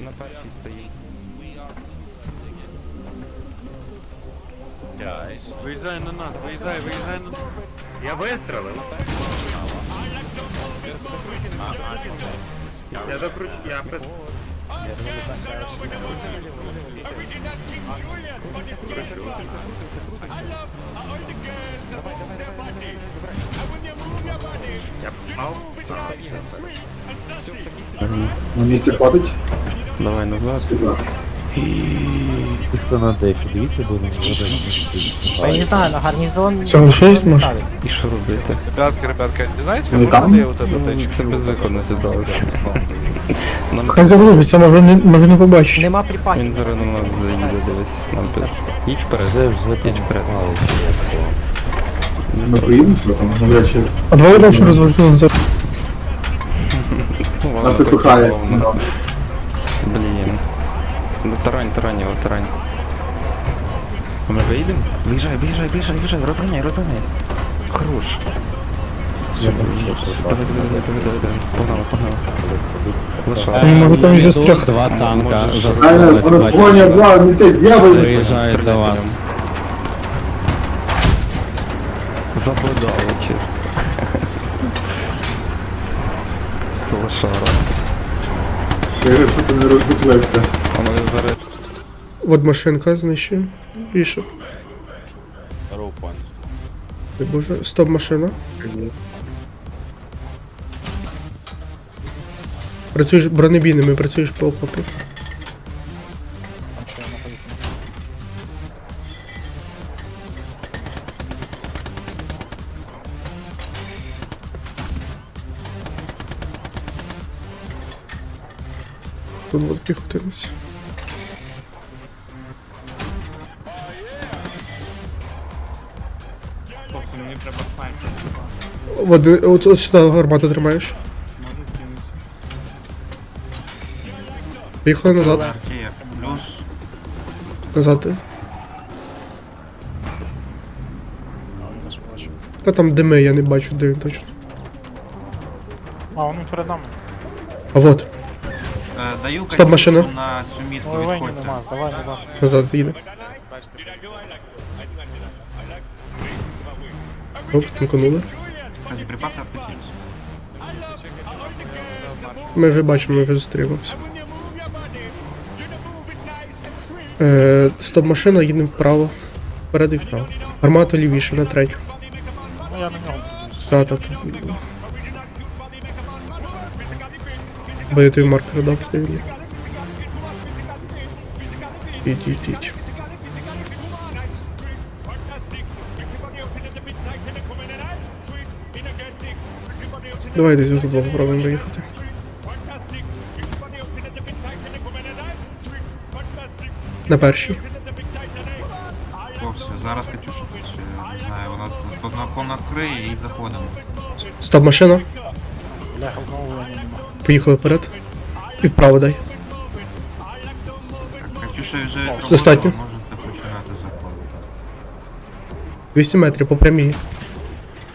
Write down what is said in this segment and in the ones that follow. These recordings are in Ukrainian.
На першій стоїть. Guys. Виїжджай на нас, виїжджай, виїжджай на нас. Я вистрелив. Я закруч... Я при... Я попав. На місці ходить? Давай назад. Хто на деякі дивіться, бо Я не знаю, на гарнізон... Це лишись, може? І що робити? Ребятки, ребятки, не знаете, Вони как там? я вот эту Ну. Це ситуація. Нам Хай заглушиться, може не, може не побачить. Нема припасів. він зараз на нас заїде дивись. Нам тут. Їдь вперед. вже вже Їдь вперед. Ми поїдемо, що там, навряд чи. А два удачі розважили назад. Ну, вона Нас так випихає. Блін. Ну тарань, тарань його, тарань. А ми виїдемо? Виїжджай, виїжджай, виїжджай, виїжджай, розганяй, розганяй. Хорош. Давай, давай, давай, давай, давай, давай. Погнали, погнали. Лиша. Вони можуть там застряг. Два танка заскорились, Поня, два, не те з'явили. Приїжджають до вас. Забудали чисто. Лошара. Я що ти не роздуплився. А мене зараз От машинка знищує. Більше. Ой, Боже, стоп машина. Працюєш бронебійними, працюєш по окопі. Тут от піхотинець. От, от, от сюди гармату тримаєш. Поїхали назад. Назад. ти. Та там дими, я не бачу, де він точно. А, вони перед нами. А вот, Даю Стоп, машина. на цю мітку Ой, лені нема, давай назад. назад їде. Оп, танканули. Кстати, припаси відхилились. Ми вже бачимо, ми вже зустрілися. Е, стоп машина, їдемо вправо. Вперед і вправо. Гармату лівіше на третю. Ну я на нього. Та, та, та. Бо я той маркер дав стабільно. Їдь, їдь. Давай десь тут попробуємо доїхати. На першій. Хлопці, зараз Катюша працює. Не знаю, вона вона понакриє і заходимо. Стоп машина. Бляха. Поїхали вперед. І вправо дай. Катюша вже Достатньо. можете починати заходити. 200 метрів по прямій.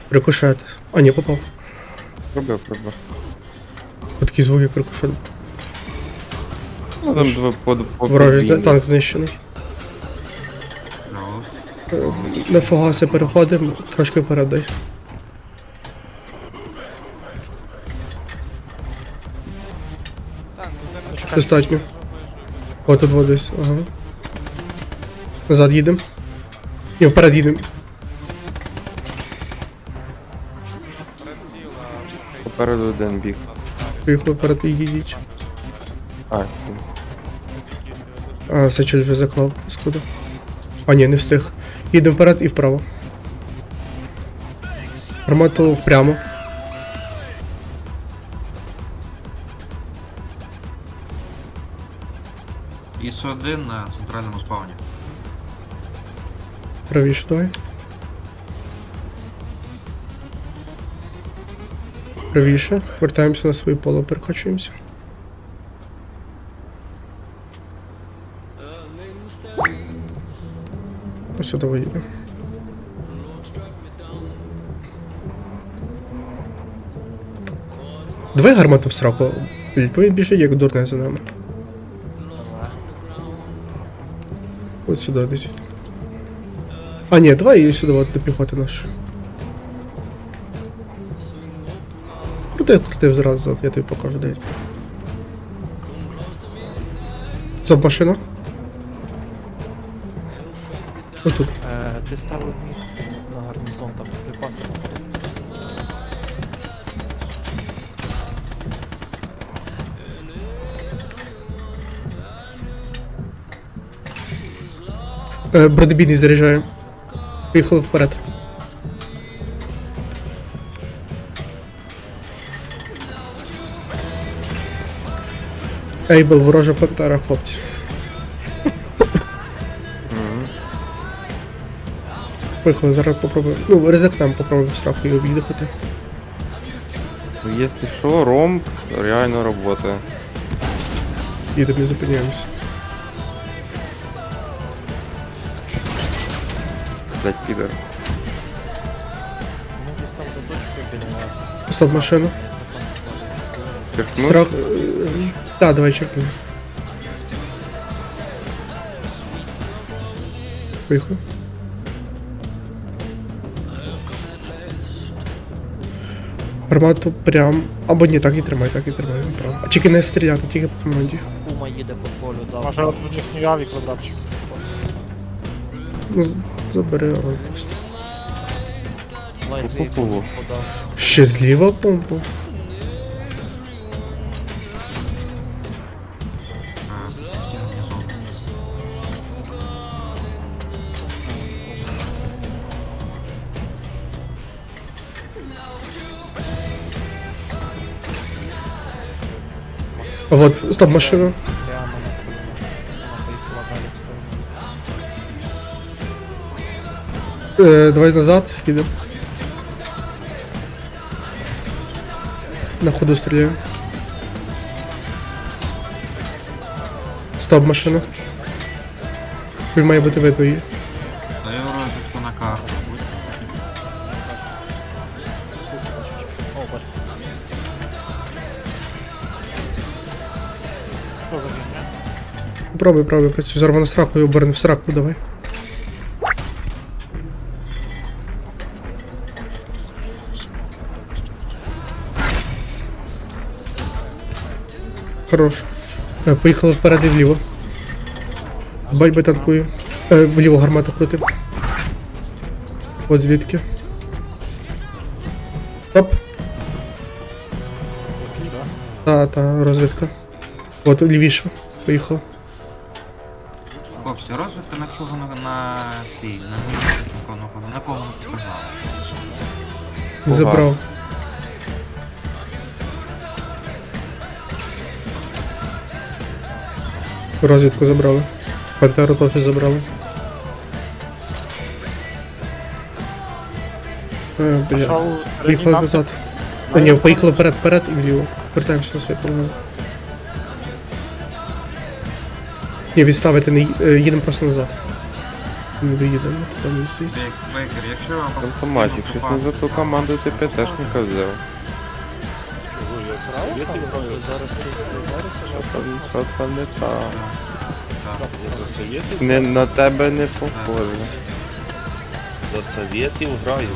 Рикошет. А, ні, попав. пробив, пробив. Отакий звук як рикошет. Ну там два под по Ворожий танк знищений. Плюс. На фугаси переходимо, трошки вперед дай. Достатньо. О, тут вот десь, ага. Назад їдемо. І вперед їдемо. Попереду один біг. Поїхали вперед їдіть. А, А, Сачель вже заклав, скуда. А, ні, не встиг. Їдемо вперед і вправо. Гармату впрямо. ІС-1 на центральному спавні. Правіше давай. Правіше. Вертаємося на своє поле, перекачуємося. Ось сюди їдемо. Давай гармату в сраку. Він біжить як дурне за нами. От сюди десь. А, ні, давай її сюди, от до піхоти наш. Крутив, крутив зразу, от я тобі покажу десь. Стоп, машина. Отут. Е, ти ставив міг на гарнізон, там припаси. Бронебійний заряджаємо. Поїхали вперед. Ейбл, ворожа пантера, хлопці. Поїхали, зараз попробуємо. Ну, ризикнемо, попробуємо страху її об'їхати. Ну, Якщо що, ромб реально работає. Їдемо і зупиняємося. Блять, підер. Ну, десь там за точкою біля нас. Стоп, машину. Черкнув? Страх. Так, давай черкнемо. Поїхали. Гармату прям. Або ні, так і тримай, так і тримай. Право. А тільки не стріляти, тільки по команді. Кума їде по полю, дав. Може, от їхній авік квадратчик. Ну, забери. Пу-пу-пу. Ще зліва помпу. Вот, стоп, машина. Е, давай назад, їдемо. На ходу стріляємо. Стоп, машина. Він має бути видно її. Даю розвідку на карту. Пробуй, пробуй, працюй. Зараз вона сраку і оберне в сраку, давай. Хорош. Е, Поїхали вперед і вліво. Бать танкую. Е, вліво гармату крутим. От звідки. Оп. Та, та, розвідка. От лівіше. Поїхали. Хлопці, розвідка на чого на, на цій, на місці, на кого, на кого, на кого показала. Забрав. Розвідку забрали. Пантеру теж забрали. Е, бля. Поїхали назад. А ні, поїхали вперед, вперед і вліво. Вертаємося на своє поле. Ні, відставити не ї- е, їдемо просто назад. Не доїдемо, туди не здається. Бек- якщо вам Автоматик, щось не за ту команду ти ПТшника взяв. Ти Що там, не так? Не, на тебе не похоже. За советів граю,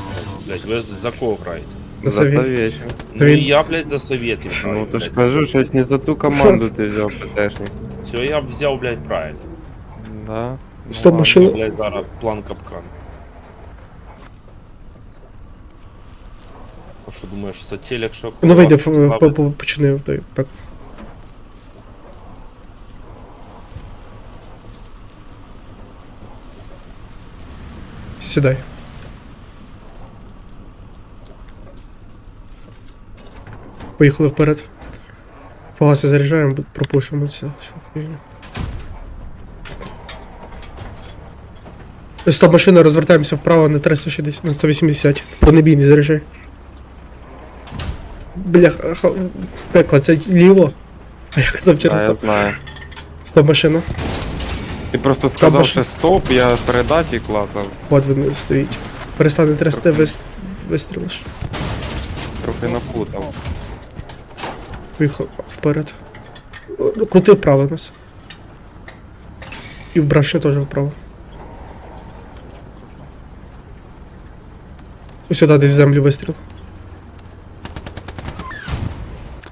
блядь. Ви за кого граєте? На За совет. совєтів. Ну і я, блядь, за советів граю. Ну то ж блядь. кажу, щось не за ту команду ти взяв ПТшник. Все, я б взяв, блядь, правильно. Да. Стоп, Ну, машина. Блядь, зараз план капкан. А що думаєш, це телек, що... Ну вийде, класно по- по- ставить? той пек. Сідай. Поїхали вперед. Фугаси заряджаємо, пропушимо це. всю. Стоп, машина, розвертаємося вправо на 360, на 180. В бронебійний заряджай. Бляха, ха- пекло, це ліво. А я казав через Да, я знаю. Стоп, машина. Ти просто сказав, що стоп, я передачі клацав. От ви стоїть. Перестане трясти, вис... вистрілиш. Трохи напутав. Поїхав вперед. Крути вправо нас. І в браші теж вправо. Ось сюди в землю вистріл.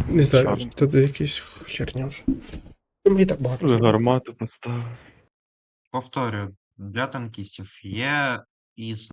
Не знаю, Шарм. тут якийсь херня вже. Мені так багато. Гармату поставив. Повторюю, для танкістів є із